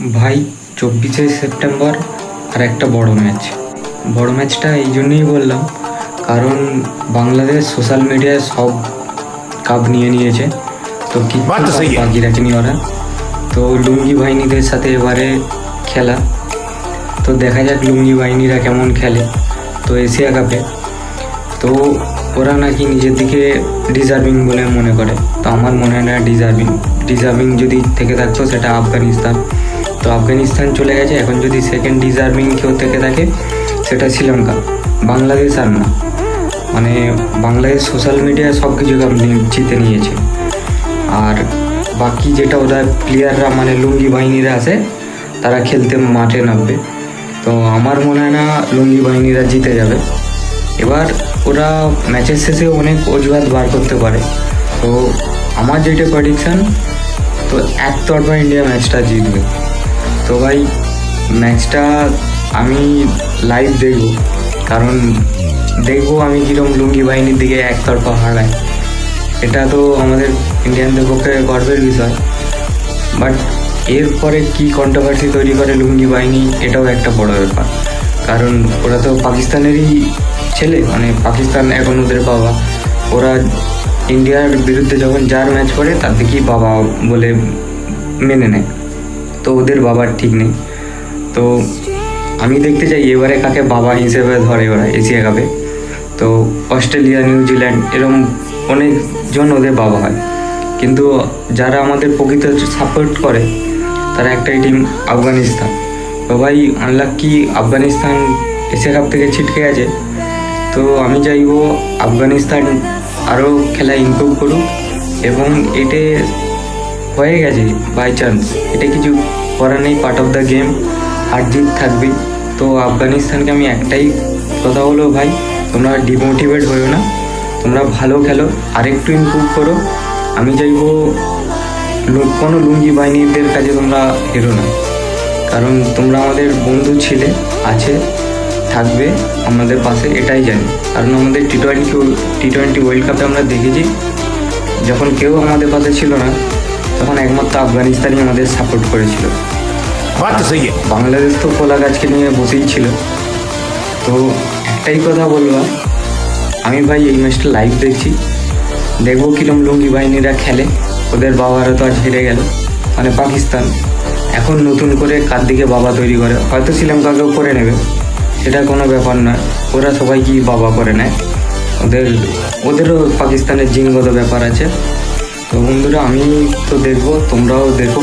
ভাই চব্বিশে সেপ্টেম্বর আর একটা বড় ম্যাচ। বড় ম্যাচটা এই জন্যই বললাম কারণ বাংলাদেশ সোশ্যাল মিডিয়ায় সব কাপ নিয়ে নিয়েছে। তো কি। বাকি রাখেনি ওরা? তো লুঙ্গি বাহিনীদের সাথে এবারে খেলা। তো দেখা যাক লুঙ্গি বাহিনীরা কেমন খেলে তো এশিয়া কাপে। তো ওরা নাকি নিজের দিকে ডিজার্ভিং বলে মনে করে। তো আমার মনে হয় না ডিজার্ভিং ডিজার্ভিং যদি থেকে থাকতো সেটা আফগানিস্তান। তো আফগানিস্তান চলে গেছে। এখন যদি সেকেন্ড ডিজার্ভিং কেউ থেকে থাকে, সেটা শ্রীলঙ্কা। বাংলাদেশ আর না। মানে বাংলাদেশ সোশ্যাল মিডিয়ায় সব কিছু জিতে নিয়েছে। আর বাকি যেটা ওরা প্লেয়াররা মানে লুঙ্গি বাহিনীরা আছে, তারা খেলতে মাঠে নামবে। তো আমার মনে হয় না লুঙ্গি বাহিনীরা জিতে যাবে। এবার ওরা ম্যাচের শেষে অনেক অজুহাত বার করতে পারে। তো আমার যেটা প্রেডিকশান তো একতরফা ইন্ডিয়া ম্যাচটা জিতবে। তো ভাই ম্যাচটা আমি লাইভ দেখব। কারণ দেখব আমি কীরকম লুঙ্গি বাহিনীর দিকে একতরফা হারায় এটা তো আমাদের ইন্ডিয়ানদের পক্ষে গর্বের বিষয়। বাট এরপরে কি কন্ট্রোভার্সি তৈরি করে লুঙ্গি বাহিনী, এটাও একটা বড় ব্যাপার। কারণ ওরা তো পাকিস্তানেরই ছেলে মানে পাকিস্তান এখন ওদের বাবা। ওরা ইন্ডিয়ার বিরুদ্ধে যখন যার ম্যাচ করে, তার দিকেই বাবা বলে মেনে নেয়। তো ওদের বাবার ঠিক নেই। তো আমি দেখতে চাই এবারে কাকে বাবা হিসেবে ধরে ওরা এশিয়া কাপে। তো অস্ট্রেলিয়া নিউজিল্যান্ড এরম অনেকজন ওদের বাবা হয়। কিন্তু যারা আমাদের প্রকৃত সাপোর্ট করে, তারা একটাই টিম আফগানিস্তান। তো ভাই আনলাকি আফগানিস্তান এশিয়া কাপ থেকে ছিটকে আছে তো আমি চাইব আফগানিস্তান আরও খেলা ইমপ্রুভ করুক এবং এতে হয়ে গেছে বাই চান্স এটা কিছু করার নেই পার্ট অফ দ্য গেম হার জিত থাকবেই তো আফগানিস্তানকে আমি একটাই কথা বলব ভাই, তোমরা ডিমোটিভেট হয়েও না, তোমরা ভালো খেলো, আরেকটু ইমপ্রুভ করো। আমি চাইব কোনো লুঙ্গি বাহিনীদের কাছে তোমরা হেরো না। কারণ তোমরা আমাদের বন্ধু ছিলে, আছে, থাকবে, আমাদের পাশে, এটাই জানি। কারণ আমাদের T twenty T twenty world কাপে আমরা দেখেছি, যখন কেউ আমাদের পাশে ছিল না তখন একমাত্র আফগানিস্তানই আমাদের সাপোর্ট করেছিল। বাংলাদেশ তো কোলা গাছকে নিয়ে বসেই ছিল। তো একটাই কথা বলবা আমি ভাই এই ম্যাচটা লাইভ দেখছি। দেখব কিরম লুঙ্গি বাহিনীরা খেলে। ওদের বাবারা তো আজ হেরে গেল মানে পাকিস্তান। এখন নতুন করে কার দিকে বাবা তৈরি করে? হয়তো শ্রীলঙ্কাকেও করে নেবে। সেটা কোনো ব্যাপার নয়। ওরা সবাই কি বাবা করে নেয়। ওদের ওদেরও পাকিস্তানের জিনগত ব্যাপার আছে। তো বন্ধুরা আমি তো দেখব তোমরাও দেখো।